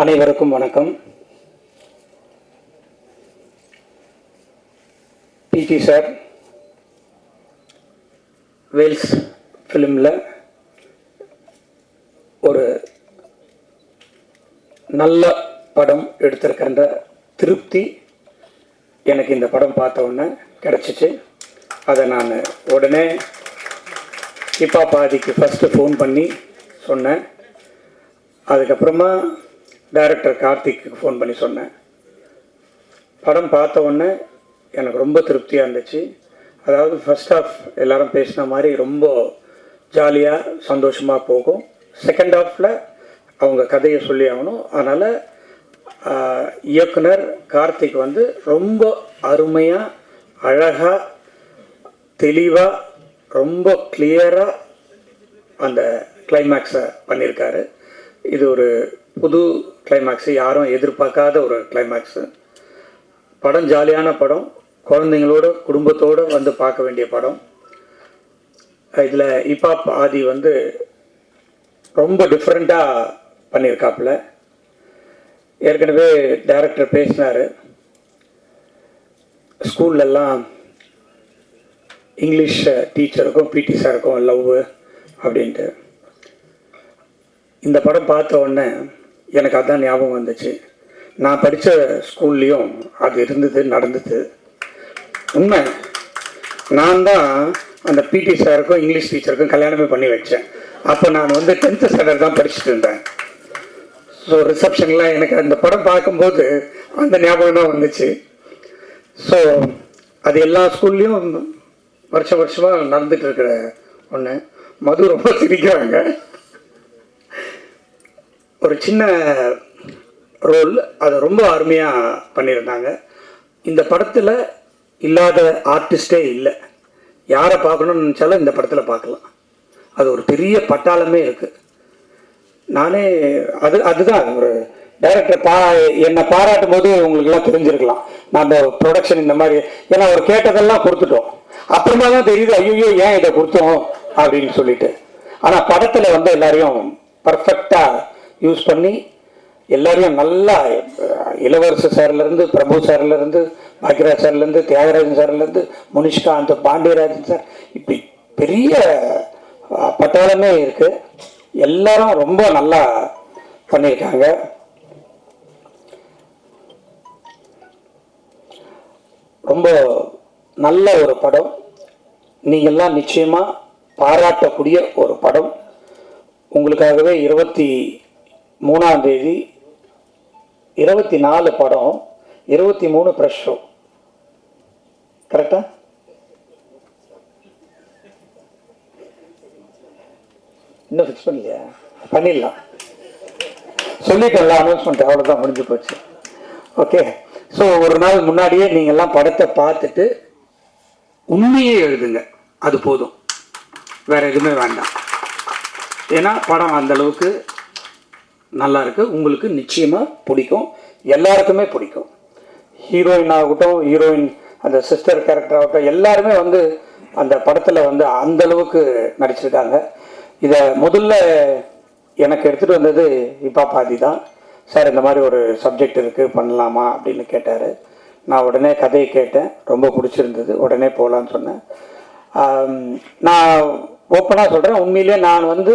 அனைவருக்கும் வணக்கம். பிடி சார் வேல்ஸ் ஃபிலிமில் ஒரு நல்ல படம் எடுத்திருக்கின்ற திருப்தி எனக்கு இந்த படம் பார்த்த உடனே கிடச்சிச்சு. அதை நான் உடனே கிப்பா பாதிக்கு ஃபஸ்ட்டு ஃபோன் பண்ணி சொன்னேன். அதுக்கப்புறமா டைரக்டர் கார்த்திக்கு ஃபோன் பண்ணி சொன்னேன். படம் பார்த்த உடனே எனக்கு ரொம்ப திருப்தியாக இருந்துச்சு. அதாவது ஃபஸ்ட் ஆஃப் எல்லாரும் பேசின மாதிரி ரொம்ப ஜாலியாக சந்தோஷமாக போகும். செகண்ட் ஆஃபில் அவங்க கதையை சொல்லி ஆகணும். அதனால் இயக்குனர் கார்த்திக் வந்து ரொம்ப அருமையாக அழகாக தெளிவாக ரொம்ப கிளியராக அந்த கிளைமேக்ஸை பண்ணியிருக்காரு இது ஒரு புது கிளைமேக்ஸு யாரும் எதிர்பார்க்காத ஒரு கிளைமேக்ஸு படம் ஜாலியான படம். குழந்தைங்களோட குடும்பத்தோடு வந்து பார்க்க வேண்டிய படம். இதில் இப்பாப் ஆதி வந்து ரொம்ப டிஃப்ரெண்ட்டாக பண்ணியிருக்காப்புல. ஏற்கனவே டைரக்டர் பேசினார். ஸ்கூல்லெல்லாம் இங்கிலீஷ் டீச்சருக்கும் பிடி சாருக்கும் லவ் அப்படின்ட்டு. இந்த படம் பார்த்த உடனே எனக்கு அதான் ஞாபகம் வந்துச்சு. நான் படித்த ஸ்கூல்லையும் அது இருந்தது நடந்தது. உண்மை நான் தான் அந்த பிடி சாருக்கும் இங்கிலீஷ் டீச்சருக்கும் கல்யாணமே பண்ணி வச்சேன். அப்போ நான் வந்து டென்த்து ஸ்டாண்டர்ட் தான் படிச்சுட்டு இருந்தேன். ஸோ ரிசப்ஷனில் எனக்கு அந்த படம் பார்க்கும்போது அந்த ஞாபகம் தான் வந்துச்சு. ஸோ அது எல்லா ஸ்கூல்லையும் வருஷம் வருஷமாக நடந்துட்டு இருக்கிற ஒன்று மது ரொம்ப சிரிக்கிறாங்க. ஒரு சின்ன ரோல் அதை ரொம்ப அருமையாக பண்ணியிருந்தாங்க. இந்த படத்தில் இல்லாத ஆர்டிஸ்டே இல்லை. யாரை பார்க்கணும்னு நினச்சாலும் இந்த படத்தில் பார்க்கலாம். அது ஒரு பெரிய பட்டாளமே இருக்குது நானே அது அதுதான் ஒரு டைரக்டர் பா என்னை பாராட்டும் போது உங்களுக்குலாம் தெரிஞ்சிருக்கலாம். நம்ம ப்ரொடக்ஷன் இந்த மாதிரி ஏன்னா அவர் கேட்டதெல்லாம் கொடுத்துட்டோம். அப்புறமா தான் தெரியுது ஐயோ ஏன் இதை கொடுத்தோம் அப்படின்னு சொல்லிட்டு. ஆனால் படத்தில் வந்து எல்லாரையும் பர்ஃபெக்டாக யூஸ் பண்ணி எல்லாரையும் நல்லா இளவரசு சார்லேருந்து பிரபு சார்லேருந்து பாக்கியராஜ் சார்லேருந்து தியாகராஜன் சார்லேருந்து முனிஷ்காந்த் பாண்டியராஜன் சார் இப்படி பெரிய பட்டாளமே இருக்குது எல்லாரும் ரொம்ப நல்லா பண்ணியிருக்காங்க. ரொம்ப நல்ல ஒரு படம். நீங்கள்லாம் நிச்சயமாக பாராட்டக்கூடிய ஒரு படம். உங்களுக்காகவே இருபத்தி மூணாம் தேதி இருபத்தி நாலு படம் இருபத்தி மூணு ப்ரெஷ் ஷோ கரெக்டா இன்னும் ஃபிக்ஸ் பண்ணலையா? பண்ணிடலாம். சொல்லிட்டேன்ல அனௌன்ஸ்மெண்ட் அவ்வளோதான் முடிஞ்சு போச்சு. ஓகே ஸோ ஒரு நாள் முன்னாடியே நீங்கள்லாம் படத்தை பார்த்துட்டு உண்மையே எழுதுங்க. அது போதும். வேற எதுவுமே வேண்டாம். ஏன்னா படம் அந்த நல்லாயிருக்கு உங்களுக்கு நிச்சயமாக பிடிக்கும். எல்லாருக்குமே பிடிக்கும். ஹீரோயின் ஆகட்டும் ஹீரோயின் அந்த சிஸ்டர் கேரக்டர் ஆகட்டும் எல்லாருமே வந்து அந்த படத்தில் வந்து அந்த அளவுக்கு நடிச்சிருக்காங்க. இதை முதல்ல எனக்கு எடுத்துகிட்டு வந்தது இப்பா பாதி தான். சார் இந்த மாதிரி ஒரு சப்ஜெக்ட் இருக்குது பண்ணலாமா அப்படின்னு கேட்டார். நான் உடனே கதையை கேட்டேன். ரொம்ப பிடிச்சிருந்தது. உடனே போகலான்னு சொன்னேன். நான் ஓப்பனாக சொல்கிறேன் உண்மையிலே நான் வந்து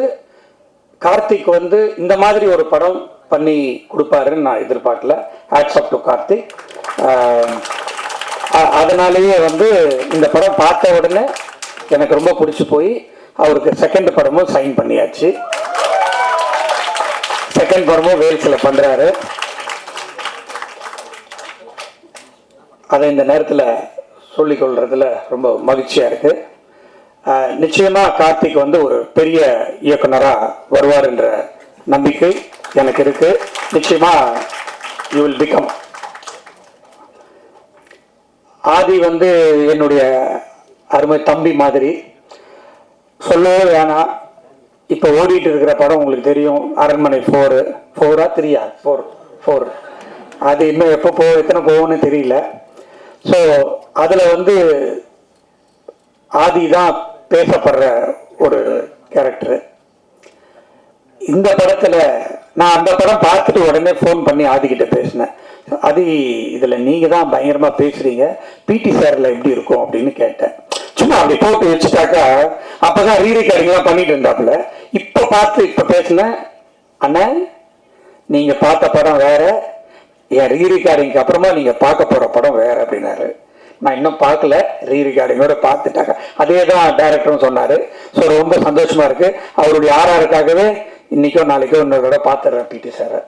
கார்த்திக் வந்து இந்த மாதிரி ஒரு படம் பண்ணி கொடுப்பாருன்னு நான் எதிர்பார்க்கல. Hats off to Karthik. அதனாலேயே வந்து இந்த படம் பார்த்த உடனே எனக்கு ரொம்ப பிடிச்சி போய் அவருக்கு செகண்ட் படமும் சைன் பண்ணியாச்சு. செகண்ட் படமும் வேல்ஸில் பண்ணுறாரு அதை இந்த நேரத்தில் சொல்லிக்கொள்றதுல ரொம்ப மகிழ்ச்சியாக இருக்குது நிச்சயமாக கார்த்திக் வந்து ஒரு பெரிய இயக்குனராக வருவார் என்ற நம்பிக்கை எனக்கு இருக்கு. நிச்சயமாக யூ வில் பிகம் ஆதி வந்து என்னுடைய அருமை தம்பி மாதிரி. சொல்லவே வேணாம். இப்போ ஓடிட்டு இருக்கிற படம் உங்களுக்கு தெரியும். அரண்மனை ஃபோரு ஃபோரா த்ரீயா ஃபோர் ஃபோர் அது இன்னும் எப்போ போ எத்தனை போகும்னு தெரியல. ஸோ அதில் வந்து ஆதி தான் பேசப்படுற ஒரு கேரக்டரு இந்த படத்தில் நான் அந்த படம் பார்த்துட்டு உடனே ஃபோன் பண்ணி ஆதிக்கிட்ட பேசினேன். அது இதில் நீங்கள் தான் பயங்கரமாக பேசுகிறீங்க பிடி சாரில் எப்படி இருக்கும்? அப்படின்னு கேட்டேன். சும்மா அப்படி போட்டு வச்சுட்டாக்கா அப்போ தான் ரெக்கார்டிங்லாம் பண்ணிட்டு இருந்தாப்புல. இப்போ பார்த்து இப்போ பேசினேன். அண்ணன் நீங்கள் பார்த்த படம் வேற. என் ரீ அப்புறமா நீங்கள் பார்க்க போகிற படம் வேற அப்படின்னாரு. நான் இன்னும் பார்க்கல. ரீ ரிகார்டிங்கோட பார்த்துட்டாங்க. அதே தான் டைரக்டரும் சொன்னார். ஸோ ரொம்ப சந்தோஷமாக இருக்குது அவருடைய ஆர்ஆருக்காகவே இன்றைக்கோ நாளைக்கோ இன்னொரு தடவை பார்த்துடுறேன் பிடி சாரை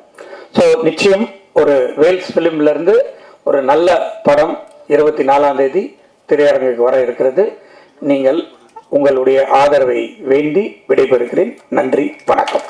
ஸோ நிச்சயம் ஒரு வேல்ஸ் ஃபிலிம்லேருந்து ஒரு நல்ல படம் இருபத்தி நாலாம் தேதி திரையரங்குக்கு வர இருக்கிறது. நீங்கள் உங்களுடைய ஆதரவை வேண்டி விடைபெறுகிறேன். நன்றி வணக்கம்.